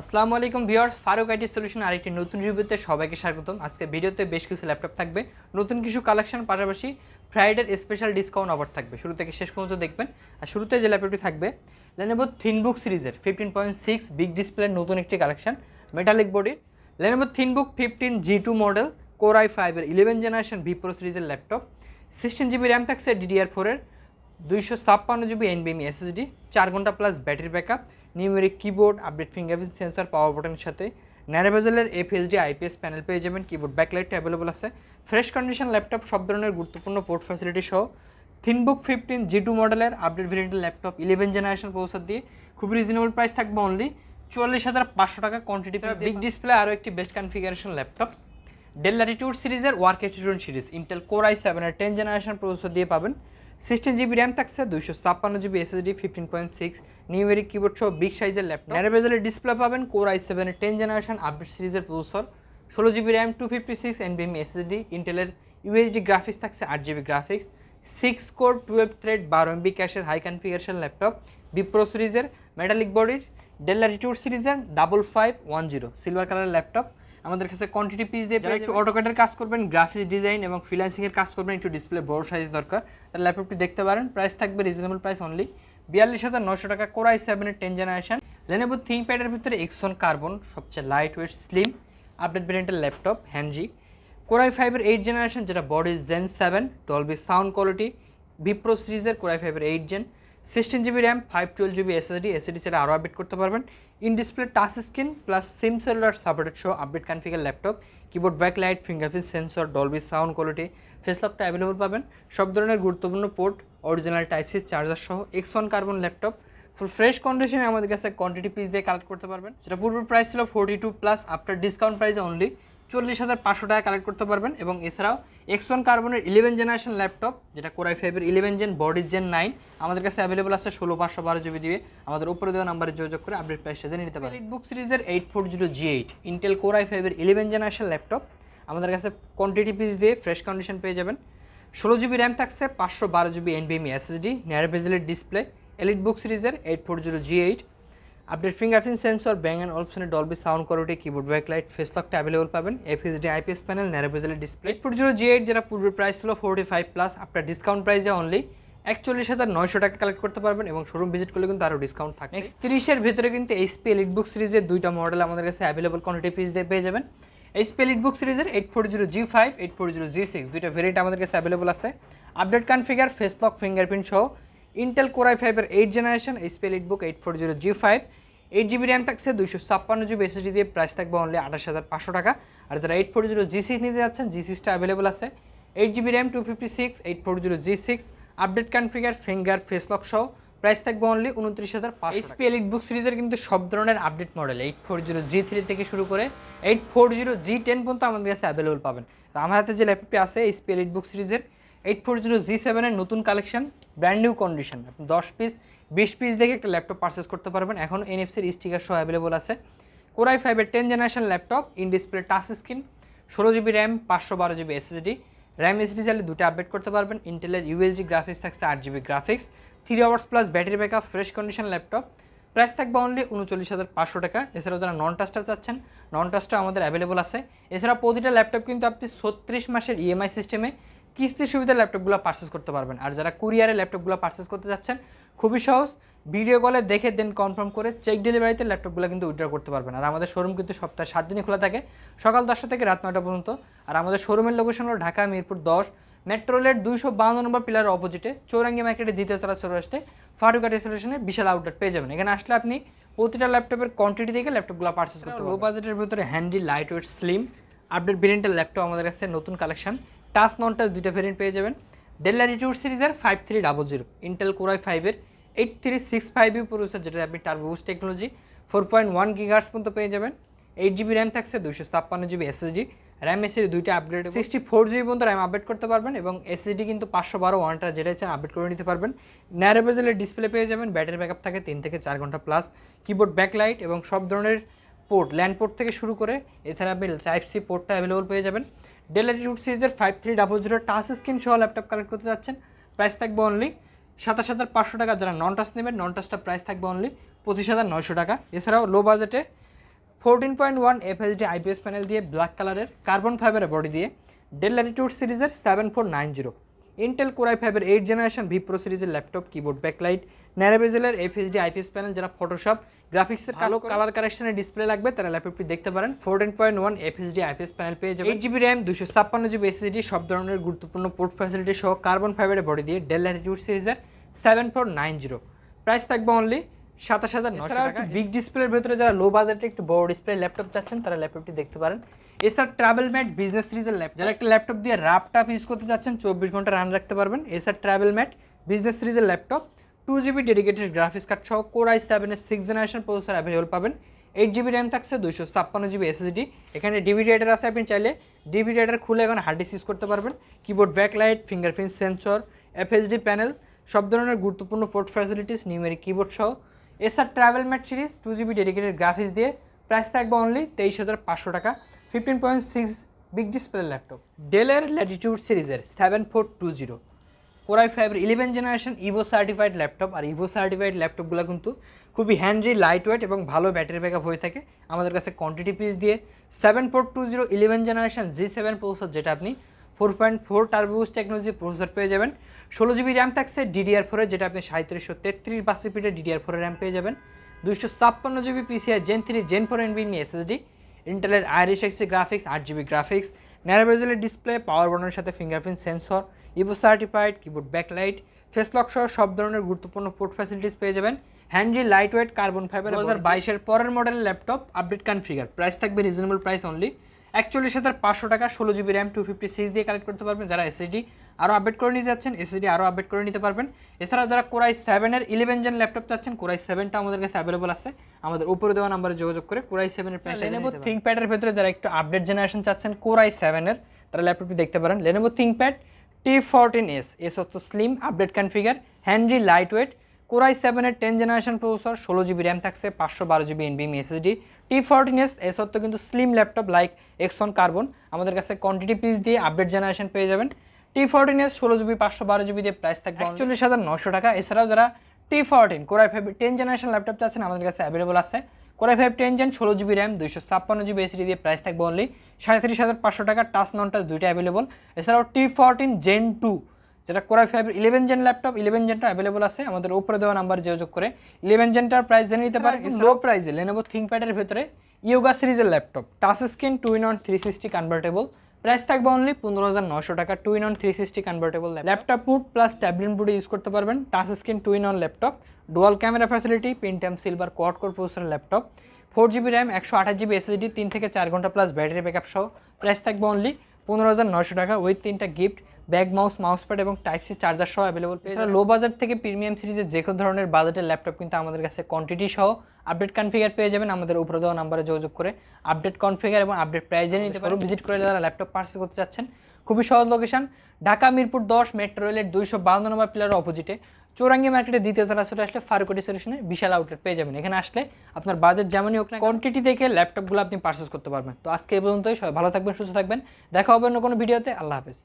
আসসালামু আলাইকুম viewers, Faruk IT solution আরেকটি নতুন রিভিউতে সবাইকে স্বাগতম। আজকে ভিডিওতে বেশ কিছু ল্যাপটপ থাকবে, নতুন কিছু কালেকশন, পাশাপাশি ফ্রাইডের স্পেশাল ডিসকাউন্ট অফার থাকবে। শুরু থেকে শেষ পর্যন্ত দেখবেন। আর শুরুতে যে ল্যাপটপটি থাকবে লেনোভো থিনবুক সিরিজের ফিফটিন পয়েন্ট সিক্স বিগ ডিসপ্লের নতুন একটি কালেকশন মেটালিক বডির Lenovo ThinkBook fifteen G two model core i ফাইভের ইলেভেন জেনারেশন ভি প্রো সিরিজের ল্যাপটপ সিক্সটিন জিবি র্যাম থাকছে ডিডিআর ফোরের দুইশো ছাপ্পান্ন জিবি এনবিএমি এসএসডি চার ঘণ্টা plus battery backup numeric keyboard update fingerprint sensor power বাটনের সাথে। ন্যারোভেজেলের এফএসডি আইপিএস প্যানেল পেয়ে যাবেন কিবোর্ড ব্যাকলাইট অ্যাভেলেবল আছে। ফ্রেশ কন্ডিশন ল্যাপটপ সব ধরনের গুরুত্বপূর্ণ পোর্ট ফ্যাসিলিটি সহ। থিনবুক ফিফটিন জি টু মডেলের আপডেট ভেরিয়েন্টের ল্যাপটপ ইলেভেন জেনারেশন প্রসেসর দিয়ে। খুব রিজনেবল প্রাইস থাকবে অনলি চুয়াল্লিশ হাজার পাঁচশো টাকা কোয়ান্টিটি বিগ ডিসপ্লে আরও একটি best configuration laptop Dell Latitude সিরিজের work student series Intel core i সেভেনের টেন জেনারেশন প্রসেসর দিয়ে পাবেন। সিক্সটিন জিবি র্যাম থাকছে, দুইশো ছাপ্পান্ন GB SSD fifteen point six numeric keyboard সহ বিগ সাইজের ল্যাপটপ ন্যারোবেজেলের ডিসপ্লে পাবেন কোর আই সেভেনের টেন জেনারেশন আপডেট সিরিজের প্রসেসর ষোলো GB RAM two fifty six এনবিএমি SSD ইন্টেলের ইউএসডি গ্রাফিক্স থাকছে, আট GB graphics six core twelve thread বারো এমবি ক্যাশের হাই কনফিগারেশন ল্যাপটপ বিপ্রো সিরিজের মেটালিক বডির ডেল ল্যাটিটিউড সিরিজের double five one zero silver colour laptop আমাদের কাছে কোয়ান্টিটি পিস দিয়ে যারা একটু অটোকেটের কাজ করবেন গ্রাফিক্স ডিজাইন এবং ফ্রিল্যান্সিংয়ের কাজ করবেন একটু ডিসপ্লে বড় সাইজ দরকার। তাহলে ল্যাপটপটি দেখতে পারেন প্রাইস থাকবে রিজনেবল প্রাইস অনলি বিয়াল্লিশ হাজার নশো টাকা কোরাই সেভেনের টেন জেনারেশন লেনেভো থিঙ্ক প্যাডের ভিতরে এক্সন কার্বন সবচেয়ে লাইট ওয়েট স্লিম আপডেট ভেরিয়েন্টের ল্যাপটপ হ্যান্ডজি কোরাই ফাইভের এইট জেনারেশন যেটা body gen seven Dolby sound quality vPro সিরিজের কোরাই ফাইভের eight gen sixteen GB RAM five twelve GB SSD SSD সেটা আরও আপডেট করতে পারবেন। In display touch screen plus SIM cellular supported show update configure laptop keyboard back light fingerprint sensor Dolby sound quality ফেসলকটা available পাবেন। সব ধরনের গুরুত্বপূর্ণ port original type C charger সহ X one carbon laptop full fresh কন্ডিশনে আমাদের কাছে quantity piece দিয়ে collect করতে পারবেন। যেটা পূর্ব প্রাইস ছিল forty two plus after discount প্রাইসে অনলি চল্লিশ হাজার পাঁচশো টাকা কালেক্ট করতে পারবেন এবং এছাড়াও এক্স ওয়ান কার্বনের ইলেভেন জেনারেশন ল্যাপটপ যেটা কোরাই ফাইভের eleven gen body gen nine আমাদের কাছে অ্যাভেলেবল আছে ষোলো, পাঁচশো, বারো জিবি দিয়ে। আমাদের উপরে দেওয়া নাম্বারে যোগাযোগ করে আপডেট প্রাইসটা জেনে নিতে পারেন। বুক সিরিজের eight four zero G eight Intel core i ফাইভের ইলেভেন জেনারেশন ল্যাপটপ আমাদের কাছে কোয়ান্টিটি পিস দিয়ে ফ্রেশ কন্ডিশন পেয়ে যাবেন। ষোলো জিবি র্যাম থাকছে, পাঁচশো, বারো GB এনবিএমি SSD narrow display elite book সিরিজের eight four zero G eight update fingerprint sensor bang and অপশনের Dolby sound quality keyboard back light face লকটা অ্যাভেলেবল পাবেন। FHD IPS panel narrow বেজেলের display eight four zero G eight যেটা পূর্বের price ছিল forty five plus আপনার discount প্রাইসে only একচল্লিশ হাজার নয়শো টাকা কালেক্ট করতে পারবেন এবং শোরুম ভিজিট করলে কিন্তু আরও ডিসকাউন্ট থাকে নেক্সট তিরিশের ভেতরে কিন্তু এইচপি এলিট বুক সিরিজের দুইটা মডেল আমাদের কাছে অ্যাভেলেবল কোয়ান্টিটি পিস দিয়ে পেয়ে যাবেন। এইচপি এলিট বুক সিরিজের eight four zero G five eight four zero G six দুইটা ভেরিয়েন্ট আমাদের কাছে অ্যাভেলেবল আছে। Update configure face lock fingerprint সহ। ইন্টেল কোরাই ফাইভের eight generation elite book eight four zero G five eight GB RAM থাকছে দুইশো ছাপ্পান্ন GB SSD দিয়ে প্রাইস থাকবে অনলি আঠাশ হাজার পাঁচশো টাকা। আর যারা eight four zero G six নিতে যাচ্ছেন জি সিক্সটা অ্যাভেলেবল আছে। Eight GB RAM two fifty six eight four zero G six update configure finger face lock সহ প্রাইস থাকবে অনলি উনত্রিশ হাজার পাঁচ এইচপি এলিট বুক সিরিজের কিন্তু সব ধরনের update model eight four zero G three থেকে শুরু করে eight four zero G ten পর্যন্ত আমাদের কাছে অ্যাভেলেবল পাবেন। তো আমার হাতে যে ল্যাপটপটি আছে এইচপি এলিট বুক সিরিজের এইট ফোর জিরো জি সেভেনের নতুন কালেকশন ব্র্যান্ড নিউ কন্ডিশন আপনি দশ পিস বিশ পিস দেখে একটা ল্যাপটপ পারচেস করতে পারবেন। এখন এনএফসির স্টিকার সহ অ্যাভেলেবল আছে। কোরাই ফাইভের ten generation laptop in display touch screen ষোলো জিবি র্যাম পাঁচশো বারো জিবি এসএসডি র্যাম এসডি চাইলে দুটো আপডেট করতে পারবেন। ইন্টেলের ইউএসডি গ্রাফিক্স থাকছে আট GB graphics three hours plus battery backup fresh condition laptop price থাকবে অনলি উনচল্লিশ হাজার পাঁচশো টাকা। এছাড়াও যারা নন টাস্টার চাচ্ছেন নন টাস্টার আমাদের অ্যাভেলেবল আছে। এছাড়া প্রতিটা ল্যাপটপ কিন্তু আপনি ছত্রিশ মাসের ইএমআই সিস্টেমে কিস্তির সুবিধা ল্যাপটপগুলো পারচেস করতে পারবেন। আর যারা কুরিয়ারে ল্যাপটপগুলো পারচেস করতে যাচ্ছেন খুবই সহজ। ভিডিও কলে দেখে দেন কনফার্ম করে চেক ডেলিভারিতে ল্যাপটপগুলো কিন্তু উইড্র করতে পারবেন। আর আমাদের শোরুম কিন্তু সপ্তাহে সাত দিনই খোলা থাকে সকাল দশটা থেকে রাত নয়টা পর্যন্ত। আর আমাদের শোরুমের লোকেশন হলো ঢাকা মিরপুর দশ। মেট্রো রেলের দুইশো বাউন্ন নম্বর পিলারের অপোজিটে চৌরাঙ্গি মার্কেটের দ্বিতীয় তলা চৌরাস্টে ফারুকাটি সলিউশনে বিশাল আউটলেট পেয়ে যাবেন। এখানে আসলে আপনি প্রতিটা ল্যাপটপের কোয়ান্টিটি দেখে ল্যাপটপগুলো পারচেস করতে লো বাজেটের ভিতরে handy light weight slim update ভেরিয়েন্টের ল্যাপটপ আমাদের কাছে নতুন কালেকশন টাচ নন টাচ দুইটা ভেরিয়েন্ট পেয়ে যাবেন। ডেল ল্যাটিটিউড সিরিজের five three double zero Intel core i ফাইভের eight three six five U processor যেটা আপনি turbos technology four point one gigahertz পর্যন্ত পেয়ে যাবেন। এইট জিবি র্যাম থাকছে, দুইশো ছাপ্পান্ন জিবি এসএসডি র্যাম এসএসডি দুইটা আপগ্রেড সিক্সটি ফোর জিবি পর্যন্ত র্যাম আপডেট করতে পারবেন এবং এসএসডি কিন্তু পাঁচশো বারো ওয়ানটা যেটা চান আপডেট করে নিতে পারবেন। ন্যারো বেজেলের ডিসপ্লে পেয়ে যাবেন ব্যাটারি ব্যাকআপ থাকে, তিন থেকে চার ঘণ্টা প্লাস কিবোর্ড ব্যাকলাইট এবং সব ধরনের পোর্ট ল্যান্ড পোর্ট থেকে শুরু করে, এছাড়া আপনি টাইপ সি পোর্টটা অ্যাভেলেবল পেয়ে যাবেন। ডেল অ্যাটিটিউড সিরিজের five three double zero touch screen সহ ল্যাপটপ কালেক্ট করতে যাচ্ছেন। প্রাইস থাকবে অনলি সাতাশ হাজার পাঁচশো টাকা। যারা নন টাচ নেবেন নন টাচটা প্রাইস থাকবে অনলি পঁচিশ হাজার নয়শো টাকা। এছাড়াও লো বাজেটে fourteen point one FHD IPS panel দিয়ে ব্ল্যাক কালারের কার্বন ফাইবারের বডি দিয়ে ডেল অ্যাটিটিউড সিরিজের seven four nine zero Intel core i ফাইভের এইট জেনারেশন ভি প্রো সিরিজের ল্যাপটপ কিবোর্ড ব্যাকলাইট ন্যারাবেজেলের এফএসডি আইপিএস প্যানেল যারা ফটোশপ গ্রাফিক্সের কালো কালার কারেকশনের ডিসপ্লে লাগবে তারা ল্যাপটপটি দেখতে পারেন। Fourteen point one FHD IPS panel পেয়ে যাবেন। এইট জিবি র্যাম দুশো ছাপ্পান্ন জিবি এসএসডি সব ধরনের গুরুত্বপূর্ণ পোর্ট ফ্যাসিলিটি সহ কার্বন ফাইবারের বডি দিয়ে ডেল ল্যাটিটিউড সিরিজের seven four nine zero price থাকবে অনলি সাতাশ হাজার নশো বিগ ডিসপ্লের ভেতরে যারা লো বাজেটে একটু বড় ডিসপ্লে ল্যাপটপ চাচ্ছেন তারা ল্যাপটপটি দেখতে পারেন। এছাড়া ট্রাভেল ম্যাট বিজনেস সিরিজের ল্যাপটপ যারা একটা ল্যাপটপ দিয়ে রাপ টাপ ইউজ করতে চাচ্ছেন, চব্বিশ ঘণ্টা রান রাখতে পারবেন। এছাড়া ট্রাভেল ম্যাট বিজনেস সিরিজের laptop two GB dedicated graphics card সহ কোর আই সেভেনের সিক্স জেনারেশন প্রসেসর অ্যাভেলেবল পাবেন। এইট জিবি র্যাম থাকছে, দুইশো ছাপ্পান্ন জিবি এসএসডি এখানে ডিভিডি রাইডার আছে, আপনি চাইলে ডিভিডি রাইডার খুলে এখন হার্ড ডিস্ক ইউজ করতে পারবেন। Keyboard backlight fingerprint sensor FHD panel সব ধরনের গুরুত্বপূর্ণ পোর্ট ফ্যাসিলিটিস নিউমেরিক কিবোর্ড সহ। SR travel mate series two GB dedicated graphics দিয়ে প্রাইস থাকবে অনলি তেইশ হাজার পাঁচশো টাকা। Fifteen point six big display laptop ডেলের ল্যাটিটিউড সিরিজের seven four two zero core i ফাইভের eleven generation Evo certified laptop আর ইভো সার্টিফাইড ল্যাপটপগুলো কিন্তু খুবই হ্যান্ডি লাইট ওয়েট এবং ভালো ব্যাটারি ব্যাকআপ হয়ে থাকে। আমাদের কাছে কোয়ান্টিটি পিস দিয়ে seven four two zero eleven generation G seven processor যেটা আপনি four point four turbos technology processor পেয়ে যাবেন। ষোলো জিবি র্যাম থাকছে ডিডিআর ফোরের যেটা আপনি সাঁত্রিশশো তেত্রিশ বাস সিপিটের ডিডিআর ফোরের র্যাম পেয়ে যাবেন। দুইশো ছাপ্পান্ন GB PCIe gen three gen four এনবিএম SSD ইন্টেলের আইরিশ এক্সি গ্রাফিক্স আট জিবি গ্রাফিক্স ন্যারোবেজেলের ডিসপ্লে পাওয়ার বাটনের সাথে fingerprint sensor Evo certified keyboard backlight face lock সহ সব ধরনের গুরুত্বপূর্ণ পোর্ট ফ্যাসিলিটিস পেয়ে যাবেন। Handy light weight carbon fibre দু হাজার বাইশের পরের মডেলের ল্যাপটপ আপডেট কনফিগার প্রাইস থাকবে রিজনেবল প্রাইস অনলি একচল্লিশ হাজার পাঁচশো টাকা ষোলো GB RAM two fifty six দিয়ে কালেক্ট করতে পারবেন। যারা এসএসডি আরও আপডেট করে নিতে যাচ্ছেন এসএসডি আরও আপডেট করে নিতে পারবেন। এছাড়াও যারা কোরাই সেভেনের ইলেভেন জেন ল্যাপটপ চাচ্ছেন কোরাই সেভেনটা আমাদের কাছে অ্যাভেলেবল আছে। আমাদের উপরে দেওয়া নাম্বারে যোগাযোগ করে কোরাই সেভেনের প্রাইস লেনেভো থিঙ্কপ্যাডের ভেতরে যারা একটু আপডেট জেনারেশন চাচ্ছেন কোরাই সেভেনের তারা ল্যাপটপটি দেখতে পারেন। Lenovo ThinkPad T fourteen S S হচ্ছে slim update configure handy light weight core i সেভেনের টেন জেনারেশন প্রসেসর ষোলো জিবি র্যাম থাকছে পাঁচশো বারো GB এনবিএম SSD T fourteen S S হচ্ছে কিন্তু slim laptop like X one carbon আমাদের কাছে কোয়ান্টিটি পিস দিয়ে আপডেট জেনারেশন পেয়ে যাবেন। টি ফোরটিন এস ষোলো জিবি পাঁচশো বারো জিবি দিয়ে প্রাইস থাকবে চল্লিশ হাজার নশো টাকা। এছাড়াও যারা T fourteen core i five ten generation laptop চাচ্ছেন আমাদের কাছে অ্যাভেলেবল আছে। Core i five ten gen ষোলো জিবি র্যাম দুইশো ছাপ্পান্ন জিবি এসডি দিয়ে প্রাইস থাকবে অনলি সাঁত্রিশ হাজার পাঁচশো টাকা টাচ নন টাচ দুইটা অ্যাভেলেবল এছাড়াও টি ফোরটিন জেন টু যেটা core i five eleven gen laptop eleven জেনটা available আছে আমাদের উপরে দেওয়া নাম্বার যোগাযোগ করে। ইলেভেন জেনটার প্রাইস জেনে নিতে পারেন লো প্রাইসে লেনোভো থিঙ্কপ্যাডের ভেতরে ইয়োগা সিরিজের laptop touch screen two in one three sixty convertible price থাকবে অনলি পনেরো হাজার নশো টাকা two in one three sixty convertible laptop mode plus tablet বুড use করতে পারবেন। Touch screen two in one laptop dual camera facility Pentium silver quad core processor laptop four GB RAM একশো আঠাশ GB SSD তিন থেকে চার ঘণ্টা plus battery backup সহ। Price থাকবে অনলি পনেরো হাজার নশো টাকা উইথ তিনটা gift bag mouse mouse pad এবং টাইপ সি চার্জার সহ অ্যাভেলেবল এছাড়া লো বাজার থেকে প্রিমিয়াম সিরিজের যে কোনো ধরনের বাজেটের ল্যাপটপ কিন্তু আমাদের কাছে কোয়ান্টিটি সহ আপডেট কনফিগার পেয়ে যাবেন। আমাদের উপরে দেওয়া নাম্বারে যোগাযোগ করে আপডেট কনফিগার এবং আপডেট প্রাইজে নিতে পারো ভিজিট করে যারা ল্যাপটপ পার্সেল করতে চাচ্ছেন খুবই সহজ লোকেশন ঢাকা মিরপুর দশ মেট্রো রেলের দুইশো বান্ন নম্বর পিলারের অপোজিটে চৌরাঙ্গি মার্কেটে দ্বিতীয় তারা চলে আসলে ফারুকটি সলিউশনে বিশাল আউটলেট পেয়ে যাবেন। এখানে আসলে আপনার বাজেট যেমনই হোক না কোয়ান্টিটি দেখে ল্যাপটপগুলো আপনি পার্চেস করতে পারবেন। তো আজকে এই পর্যন্তই। সবাই ভালো থাকবেন সুস্থ থাকবেন। দেখা হবে অন্য কোনো ভিডিওতে আল্লাহ হাফেজ।